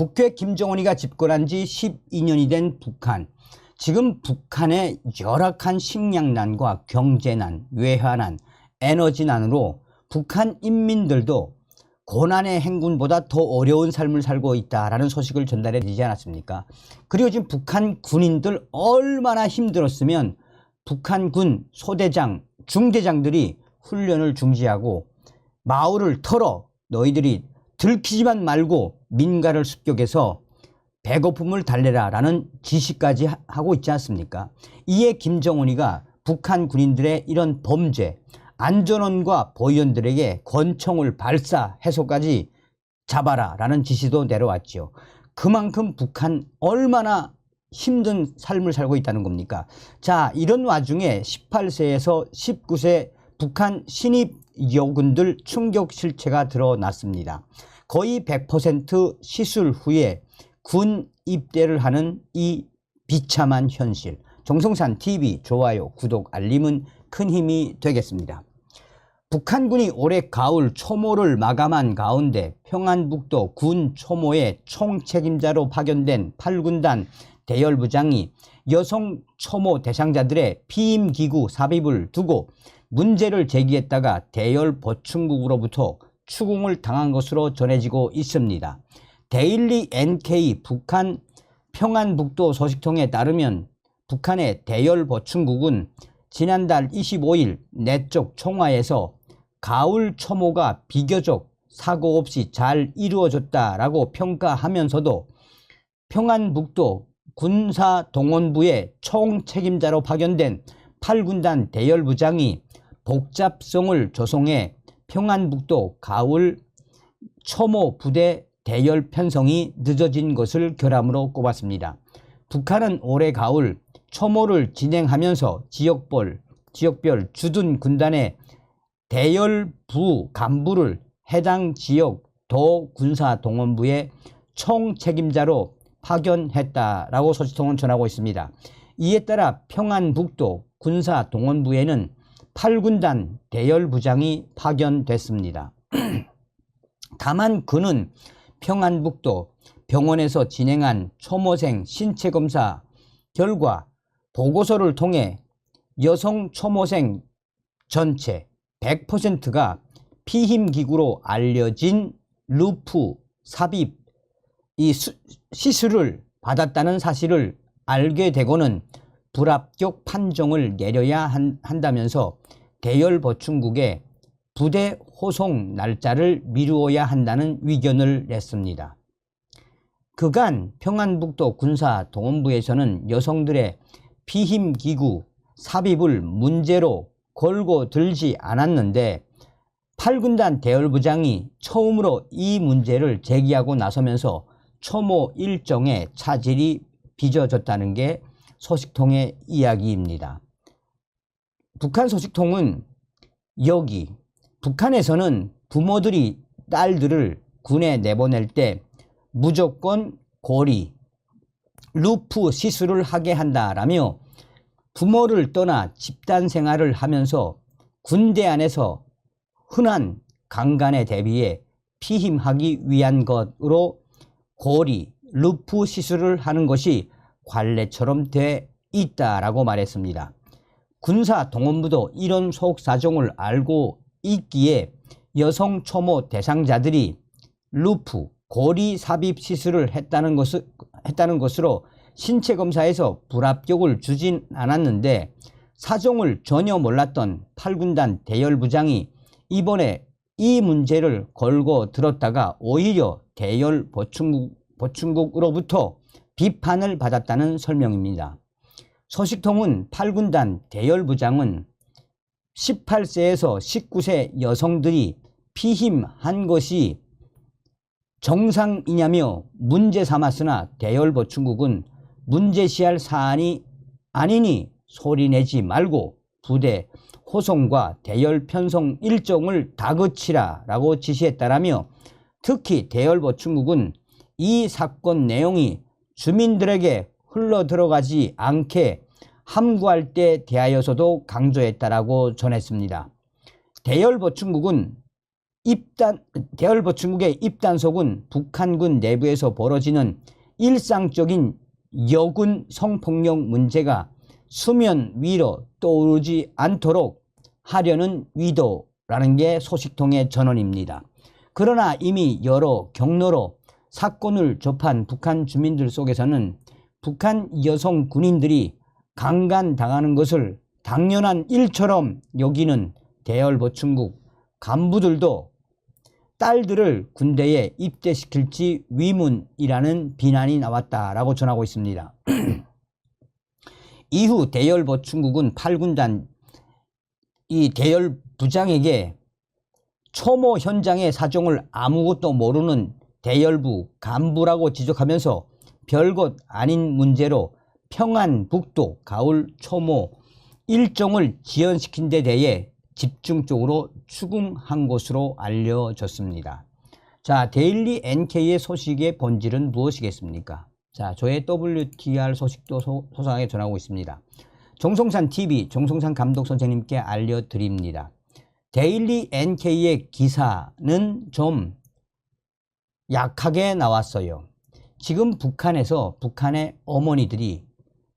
북괴 김정은이가 집권한 지 12년이 된 북한. 지금 북한의 열악한 식량난과 경제난, 외화난, 에너지난으로 북한 인민들도 고난의 행군보다 더 어려운 삶을 살고 있다라는 소식을 전달해 드리지 않았습니까? 그리고 지금 북한 군인들 얼마나 힘들었으면 북한 군 소대장, 중대장들이 훈련을 중지하고 마을을 털어 너희들이 들키지만 말고 민가를 습격해서 배고픔을 달래라라는 지시까지 하- 하고 있지 않습니까? 이에 김정은이가 북한 군인들의 이런 범죄, 안전원과 보위원들에게 권총을 발사해서까지 잡아라라는 지시도 내려왔지요. 그만큼 북한 얼마나 힘든 삶을 살고 있다는 겁니까? 자, 이런 와중에 18세에서 19세 북한 신입 여군들 충격 실체가 드러났습니다. 거의 100% 시술 후에 군 입대를 하는 이 비참한 현실. 정성산 TV 좋아요, 구독, 알림은 큰 힘이 되겠습니다. 북한군이 올해 가을 초모를 마감한 가운데 평안북도 군 초모의 총책임자로 파견된 8군단 대열부장이 여성 초모 대상자들의 피임기구 삽입을 두고 문제를 제기했다가 대열 보충국으로부터 추궁을 당한 것으로 전해지고 있습니다. 데일리 NK 북한 평안북도 소식통에 따르면 북한의 대열 보충국은 지난달 25일 내적 총화에서 가을 초모가 비교적 사고 없이 잘 이루어졌다라고 평가하면서도 평안북도 군사동원부의 총책임자로 파견된 8군단 대열부장이 복잡성을 조성해 평안북도 가을 초모 부대 대열 편성이 늦어진 것을 결함으로 꼽았습니다. 북한은 올해 가을 초모를 진행하면서 지역별, 지역별 주둔 군단의 대열부 간부를 해당 지역 도 군사 동원부의 총 책임자로 파견했다라고 소식통은 전하고 있습니다. 이에 따라 평안북도 군사 동원부에는 8군단 대열부장이 파견됐습니다. 다만 그는 평안북도 병원에서 진행한 초모생 신체검사 결과 보고서를 통해 여성 초모생 전체 100%가 피힘기구로 알려진 루프 삽입 이 수- 시술을 받았다는 사실을 알게 되고는 불합격 판정을 내려야 한, 한다면서 대열 보충국에 부대 호송 날짜를 미루어야 한다는 위견을 냈습니다. 그간 평안북도 군사 동원부에서는 여성들의 피힘 기구 삽입을 문제로 걸고 들지 않았는데 8군단 대열부장이 처음으로 이 문제를 제기하고 나서면서 초모 일정의 차질이 빚어졌다는 게 소식통의 이야기입니다. 북한 소식통은 여기 북한에서는 부모들이 딸들을 군에 내보낼 때 무조건 고리, 루프 시술을 하게 한다라며 부모를 떠나 집단 생활을 하면서 군대 안에서 흔한 강간에 대비해 피임하기 위한 것으로 고리, 루프 시술을 하는 것이 관례처럼 돼 있다라고 말했습니다. 군사 동원부도 이런 속사정을 알고 있기에 여성 초모 대상자들이 루프, 고리 삽입 시술을 했다는, 것을, 했다는 것으로 신체 검사에서 불합격을 주진 않았는데 사정을 전혀 몰랐던 8군단 대열부장이 이번에 이 문제를 걸고 들었다가 오히려 대열 보충국, 보충국으로부터 비판을 받았다는 설명입니다. 소식통은 8군단 대열부장은 18세에서 19세 여성들이 피임한 것이 정상이냐며 문제 삼았으나 대열보충국은 문제시할 사안이 아니니 소리내지 말고 부대 호송과 대열 편성 일정을 다그치라 라고 지시했다라며 특히 대열보충국은 이 사건 내용이 주민들에게 흘러 들어가지 않게 함구할 때 대하여서도 강조했다라고 전했습니다. 대열보충국은 입단 대열 보충국의 입단속은 북한군 내부에서 벌어지는 일상적인 여군 성폭력 문제가 수면 위로 떠오르지 않도록 하려는 위도라는 게 소식통의 전언입니다. 그러나 이미 여러 경로로 사건을 접한 북한 주민들 속에서는 북한 여성 군인들이 강간당하는 것을 당연한 일처럼 여기는 대열 보충국 간부들도 딸들을 군대에 입대시킬지 위문이라는 비난이 나왔다라고 전하고 있습니다. 이후 대열 보충국은 8군단 이 대열 부장에게 초모 현장의 사정을 아무것도 모르는 대열부 간부라고 지적하면서 별것 아닌 문제로 평안북도 가을 초모 일정을 지연시킨 데 대해 집중적으로 추궁한 것으로 알려졌습니다. 자, 데일리 NK의 소식의 본질은 무엇이겠습니까? 자, 저의 WTR 소식도 소, 소상하게 전하고 있습니다. 정성산 TV, 정성산 감독 선생님께 알려드립니다. 데일리 NK의 기사는 좀 약하게 나왔어요. 지금 북한에서 북한의 어머니들이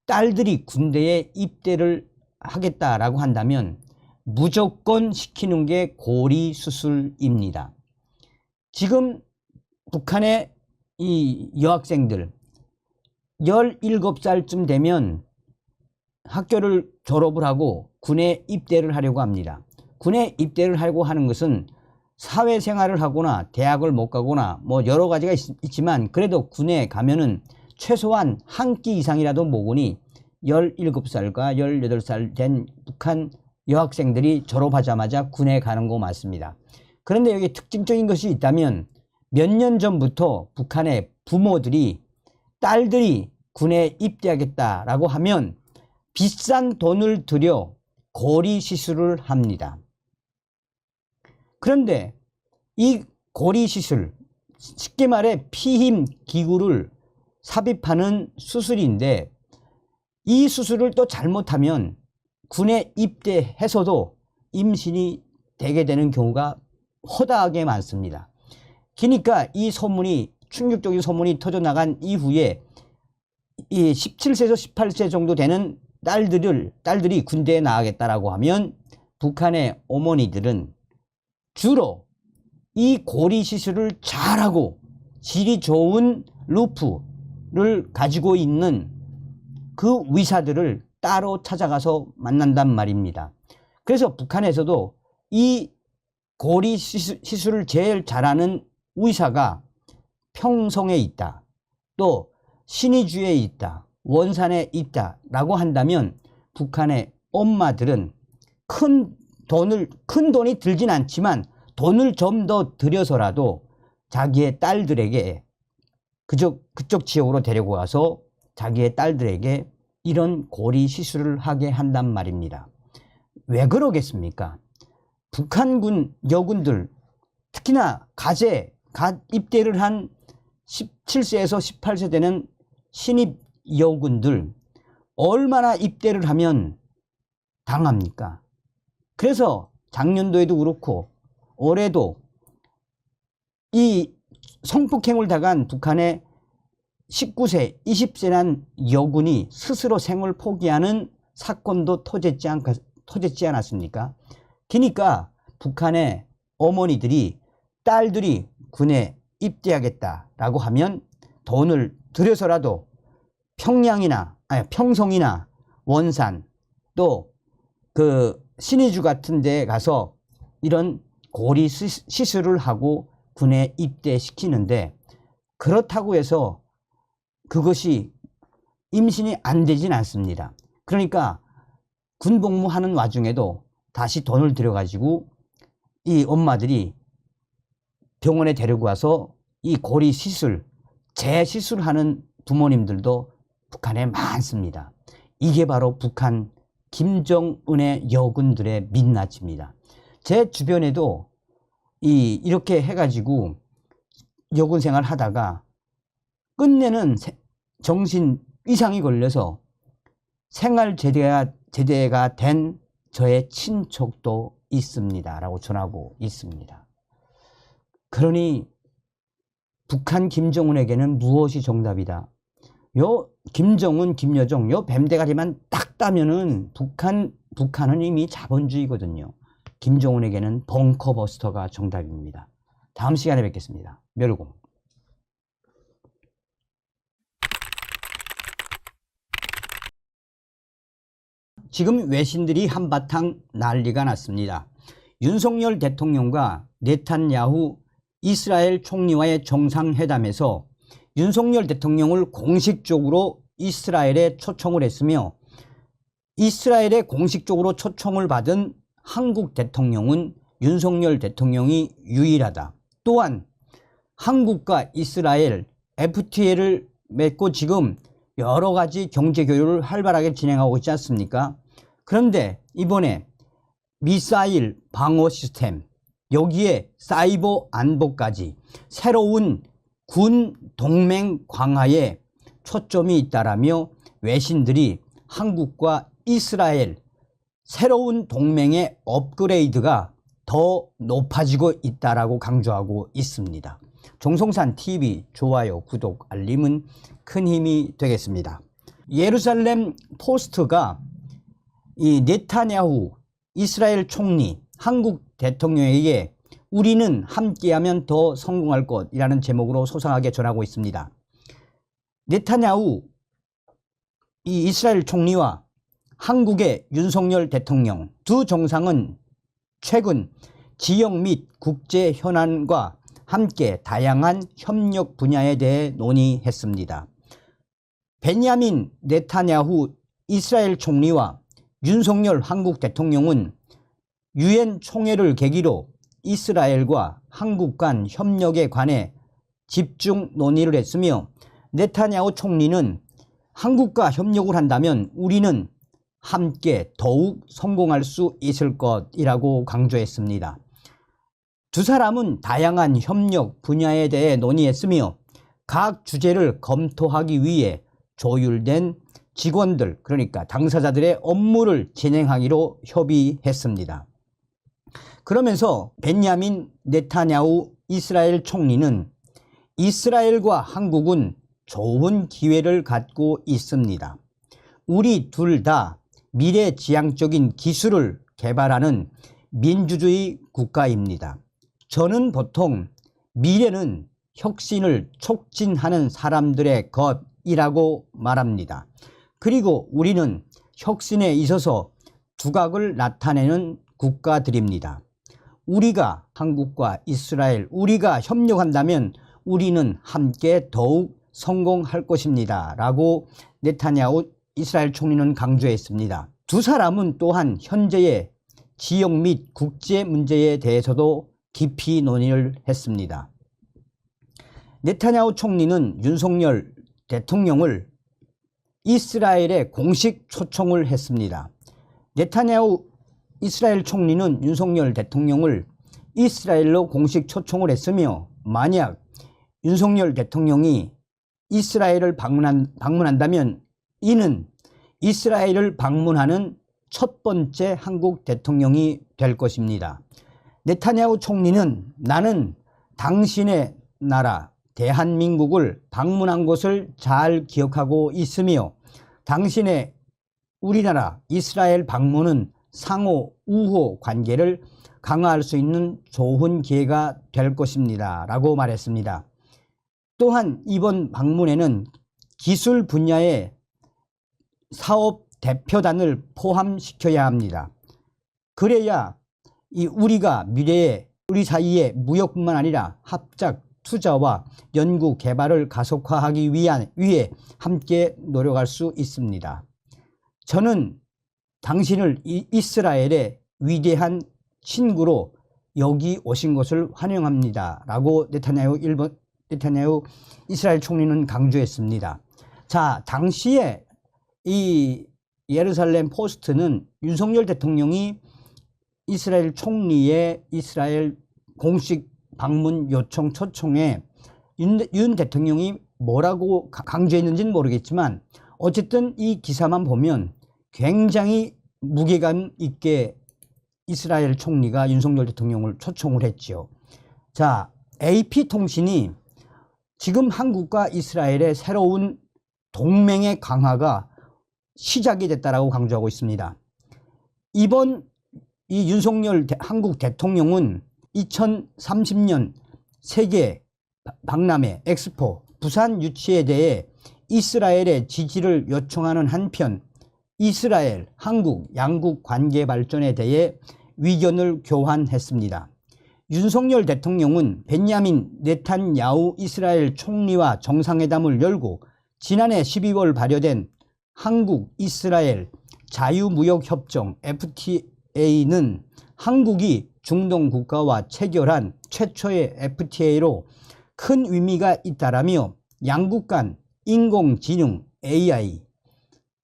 딸들이 군대에 입대를 하겠다라고 한다면 무조건 시키는 게 고리 수술입니다. 지금 북한의 이 여학생들 17살쯤 되면 학교를 졸업을 하고 군에 입대를 하려고 합니다. 군에 입대를 하려고 하는 것은 사회생활을 하거나 대학을 못 가거나 뭐 여러 가지가 있, 지만 그래도 군에 가면은 최소한 한 끼 이상이라도 먹으니 17살과 18살 된 북한 여학생들이 졸업하자마자 군에 가는 거 맞습니다. 그런데 여기 특징적인 것이 있다면 몇 년 전부터 북한의 부모들이 딸들이 군에 입대하겠다라고 하면 비싼 돈을 들여 고리 시술을 합니다. 그런데 이 고리 시술, 쉽게 말해 피힘 기구를 삽입하는 수술인데 이 수술을 또 잘못하면 군에 입대해서도 임신이 되게 되는 경우가 허다하게 많습니다. 그러니까 이 소문이 충격적인 소문이 터져 나간 이후에 이 17세에서 18세 정도 되는 딸들을 딸들이 군대에 나가겠다라고 하면 북한의 어머니들은 주로 이 고리 시술을 잘하고 질이 좋은 루프를 가지고 있는 그 의사들을 따로 찾아가서 만난단 말입니다. 그래서 북한에서도 이 고리 시술을 제일 잘하는 의사가 평성에 있다. 또 신의주에 있다. 원산에 있다 라고 한다면 북한의 엄마들은 큰 돈을 큰 돈이 들진 않지만 돈을 좀 더 들여서라도 자기의 딸들에게 그쪽 그쪽 지역으로 데리고 가서 자기의 딸들에게 이런 고리 시술을 하게 한단 말입니다. 왜 그러겠습니까? 북한군 여군들 특히나 가제 갓 입대를 한 17세에서 18세 되는 신입 여군들 얼마나 입대를 하면 당합니까? 그래서 작년도에도 그렇고 올해도 이 성폭행을 당한 북한의 19세, 20세란 여군이 스스로 생을 포기하는 사건도 터졌지, 않, 터졌지 않았습니까? 그러니까 북한의 어머니들이 딸들이 군에 입대하겠다라고 하면 돈을 들여서라도 평양이나 아니 평성이나 원산 또 그 신의주 같은 데 가서 이런 고리 시술을 하고 군에 입대시키는데 그렇다고 해서 그것이 임신이 안 되진 않습니다. 그러니까 군 복무하는 와중에도 다시 돈을 들여가지고 이 엄마들이 병원에 데리고 와서 이 고리 시술, 재시술하는 부모님들도 북한에 많습니다. 이게 바로 북한 김정은의 여군들의 민낯입니다. 제 주변에도 이 이렇게 해가지고 여군 생활 하다가 끝내는 정신 이상이 걸려서 생활 제대가, 제대가 된 저의 친척도 있습니다. 라고 전하고 있습니다. 그러니 북한 김정은에게는 무엇이 정답이다. 요 김정은, 김여정 요 뱀대가리만 딱 따면은 북한 북한은 이미 자본주의거든요. 김정은에게는 벙커버스터가 정답입니다. 다음 시간에 뵙겠습니다. 멸공. 지금 외신들이 한바탕 난리가 났습니다. 윤석열 대통령과 네탄야후 이스라엘 총리와의 정상회담에서 윤석열 대통령을 공식적으로 이스라엘에 초청을 했으며 이스라엘에 공식적으로 초청을 받은 한국 대통령은 윤석열 대통령이 유일하다. 또한 한국과 이스라엘 FTA를 맺고 지금 여러 가지 경제 교류를 활발하게 진행하고 있지 않습니까? 그런데 이번에 미사일 방어 시스템, 여기에 사이버 안보까지 새로운 군 동맹 강화에 초점이 있다라며 외신들이 한국과 이스라엘 새로운 동맹의 업그레이드가 더 높아지고 있다라고 강조하고 있습니다. 종송산 TV 좋아요, 구독, 알림은 큰 힘이 되겠습니다. 예루살렘 포스트가 이 네타냐후 이스라엘 총리 한국 대통령에게 우리는 함께하면 더 성공할 것이라는 제목으로 소상하게 전하고 있습니다. 네타냐후 이 이스라엘 총리와 한국의 윤석열 대통령 두 정상은 최근 지역 및 국제 현안과 함께 다양한 협력 분야에 대해 논의했습니다. 베냐민 네타냐후 이스라엘 총리와 윤석열 한국 대통령은 유엔 총회를 계기로 이스라엘과 한국 간 협력에 관해 집중 논의를 했으며 네타냐후 총리는 한국과 협력을 한다면 우리는 함께 더욱 성공할 수 있을 것이라고 강조했습니다. 두 사람은 다양한 협력 분야에 대해 논의했으며 각 주제를 검토하기 위해 조율된 직원들 그러니까 당사자들의 업무를 진행하기로 협의했습니다. 그러면서 벤야민 네타냐후 이스라엘 총리는 이스라엘과 한국은 좋은 기회를 갖고 있습니다. 우리 둘 다 미래지향적인 기술을 개발하는 민주주의 국가입니다. 저는 보통 미래는 혁신을 촉진하는 사람들의 것이라고 말합니다. 그리고 우리는 혁신에 있어서 두각을 나타내는 국가들입니다. 우리가 한국과 이스라엘, 우리가 협력한다면 우리는 함께 더욱 성공할 것입니다. 라고 네타냐후 이스라엘 총리는 강조했습니다. 두 사람은 또한 현재의 지역 및 국제 문제에 대해서도 깊이 논의를 했습니다. 네타냐후 총리는 윤석열 대통령을 이스라엘에 공식 초청을 했습니다. 네타냐후 이스라엘 총리는 윤석열 대통령을 이스라엘로 공식 초청을 했으며 만약 윤석열 대통령이 이스라엘을 방문한, 방문한다면 이는 이스라엘을 방문하는 첫 번째 한국 대통령이 될 것입니다. 네타냐후 총리는 나는 당신의 나라 대한민국을 방문한 것을 잘 기억하고 있으며 당신의 우리나라 이스라엘 방문은 상호 우호 관계를 강화할 수 있는 좋은 기회가 될 것입니다. 라고 말했습니다. 또한 이번 방문에는 기술 분야의 사업 대표단을 포함시켜야 합니다. 그래야 이 우리가 미래에 우리 사이에 무역뿐만 아니라 합작 투자와 연구 개발을 가속화하기 위한 위해 함께 노력할 수 있습니다. 저는 당신을 이스라엘의 위대한 친구로 여기 오신 것을 환영합니다. 라고 네타냐후 일본 네타냐후 이스라엘 총리는 강조했습니다. 자, 당시에 이 예루살렘 포스트는 윤석열 대통령이 이스라엘 총리의 이스라엘 공식 방문 요청 초청에 윤, 윤 대통령이 뭐라고 강조했는지는 모르겠지만 어쨌든 이 기사만 보면 굉장히 무게감 있게 이스라엘 총리가 윤석열 대통령을 초청을 했죠. 자, AP통신이 지금 한국과 이스라엘의 새로운 동맹의 강화가 시작이 됐다라고 강조하고 있습니다. 이번 이 윤석열 대- 한국 대통령은 2030년 세계 바- 박람회 엑스포 부산 유치에 대해 이스라엘의 지지를 요청하는 한편 이스라엘, 한국 양국 관계 발전에 대해 위견을 교환했습니다. 윤석열 대통령은 베냐민 네탄야후 이스라엘 총리와 정상회담을 열고 지난해 12월 발효된 한국 이스라엘 자유무역협정 FTA는 한국이 중동 국가와 체결한 최초의 FTA로 큰 의미가 있다라며 양국 간 인공지능 AI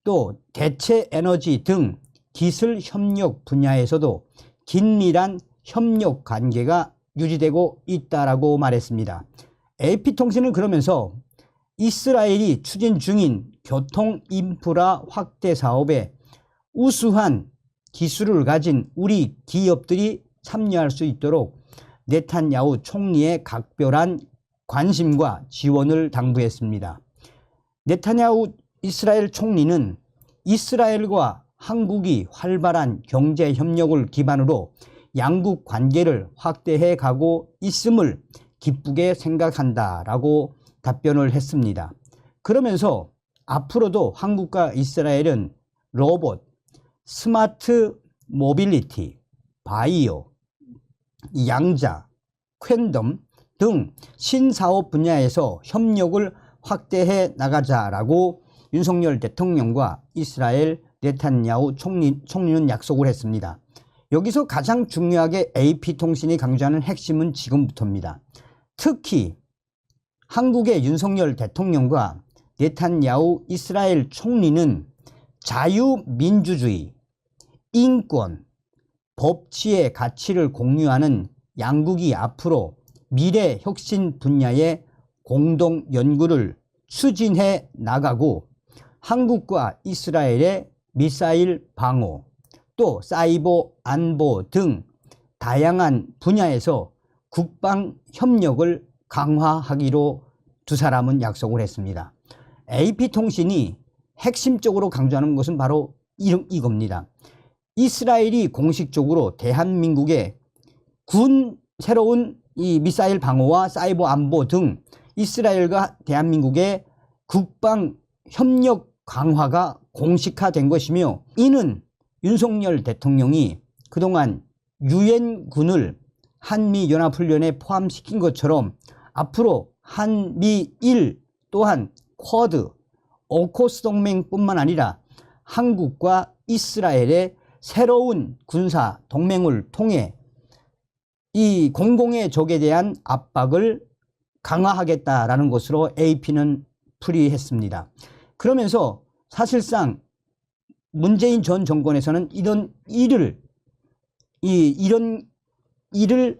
또 대체 에너지 등 기술 협력 분야에서도 긴밀한 협력 관계가 유지되고 있다라고 말했습니다. AP통신은 그러면서 이스라엘이 추진 중인 교통 인프라 확대 사업에 우수한 기술을 가진 우리 기업들이 참여할 수 있도록 네탄야후 총리의 각별한 관심과 지원을 당부했습니다. 네타냐후 이스라엘 총리는 이스라엘과 한국이 활발한 경제 협력을 기반으로 양국 관계를 확대해 가고 있음을 기쁘게 생각한다라고 답변을 했습니다. 그러면서 앞으로도 한국과 이스라엘은 로봇, 스마트 모빌리티, 바이오, 양자, 퀸덤 등 신사업 분야에서 협력을 확대해 나가자라고 윤석열 대통령과 이스라엘 네탄야후 총리, 총리는 약속을 했습니다. 여기서 가장 중요하게 AP통신이 강조하는 핵심은 지금부터입니다. 특히 한국의 윤석열 대통령과 네탄야후 이스라엘 총리는 자유민주주의, 인권, 법치의 가치를 공유하는 양국이 앞으로 미래 혁신 분야의 공동 연구를 추진해 나가고 한국과 이스라엘의 미사일 방어 또 사이버 안보 등 다양한 분야에서 국방 협력을 강화하기로 두 사람은 약속을 했습니다. AP통신이 핵심적으로 강조하는 것은 바로 이- 이겁니다. 이스라엘이 공식적으로 대한민국의 군 새로운 이 미사일 방어와 사이버 안보 등 이스라엘과 대한민국의 국방 협력 강화가 공식화된 것이며 이는 윤석열 대통령이 그동안 유엔군을 한미 연합훈련에 포함시킨 것처럼 앞으로 한미일 또한 쿼드, 오코스 동맹뿐만 아니라 한국과 이스라엘의 새로운 군사 동맹을 통해 이 공공의 적에 대한 압박을 강화하겠다라는 것으로 AP는 풀이했습니다. 그러면서 사실상 문재인 전 정권에서는 이런 일을 이 이런 일을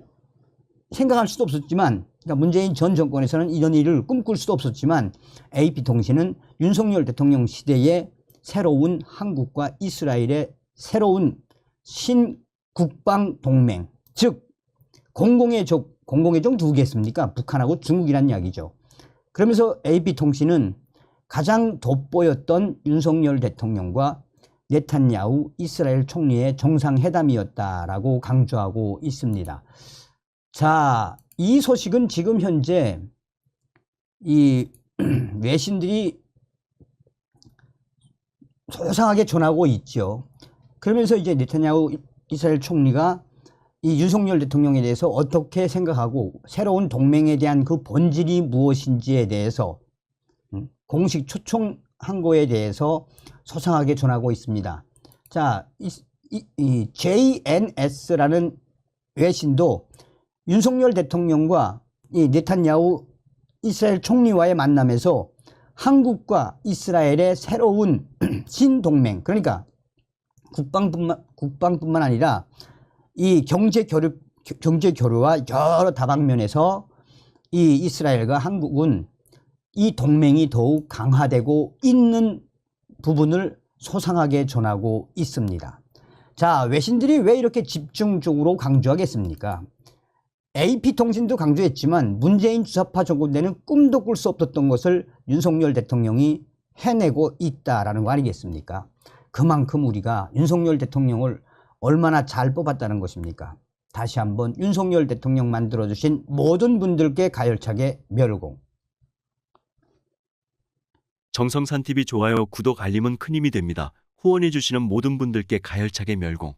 생각할 수도 없었지만 그러니까 문재인 전 정권에서는 이런 일을 꿈꿀 수도 없었지만 AP통신은 윤석열 대통령 시대에 새로운 한국과 이스라엘의 새로운 신국방 동맹 즉 공공의 적 공공의 적 누구겠습니까? 북한하고 중국이란 이야기죠. 그러면서 AP통신은 가장 돋보였던 윤석열 대통령과 네탄야후 이스라엘 총리의 정상회담이었다라고 강조하고 있습니다. 자, 이 소식은 지금 현재 이 외신들이 소상하게 전하고 있죠. 그러면서 이제 네타냐후 이스라엘 총리가 이 윤석열 대통령에 대해서 어떻게 생각하고 새로운 동맹에 대한 그 본질이 무엇인지에 대해서 음, 공식 초청한 거에 대해서 소상하게 전하고 있습니다. 자, 이, 이, 이 JNS라는 외신도 윤석열 대통령과 이 네탄야후 이스라엘 총리와의 만남에서 한국과 이스라엘의 새로운 신동맹 그러니까 국방뿐만 국방뿐만 아니라 이 경제 교류 경제 교류와 여러 다방면에서 이 이스라엘과 한국은 이 동맹이 더욱 강화되고 있는 부분을 소상하게 전하고 있습니다. 자, 외신들이 왜 이렇게 집중적으로 강조하겠습니까? AP통신도 강조했지만 문재인 주사파 정권 때는 꿈도 꿀 수 없었던 것을 윤석열 대통령이 해내고 있다라는 거 아니겠습니까? 그만큼 우리가 윤석열 대통령을 얼마나 잘 뽑았다는 것입니까? 다시 한번 윤석열 대통령 만들어주신 모든 분들께 가열차게 멸공. 정성산 TV 좋아요, 구독, 알림은 큰 힘이 됩니다. 후원해주시는 모든 분들께 가열차게 멸공.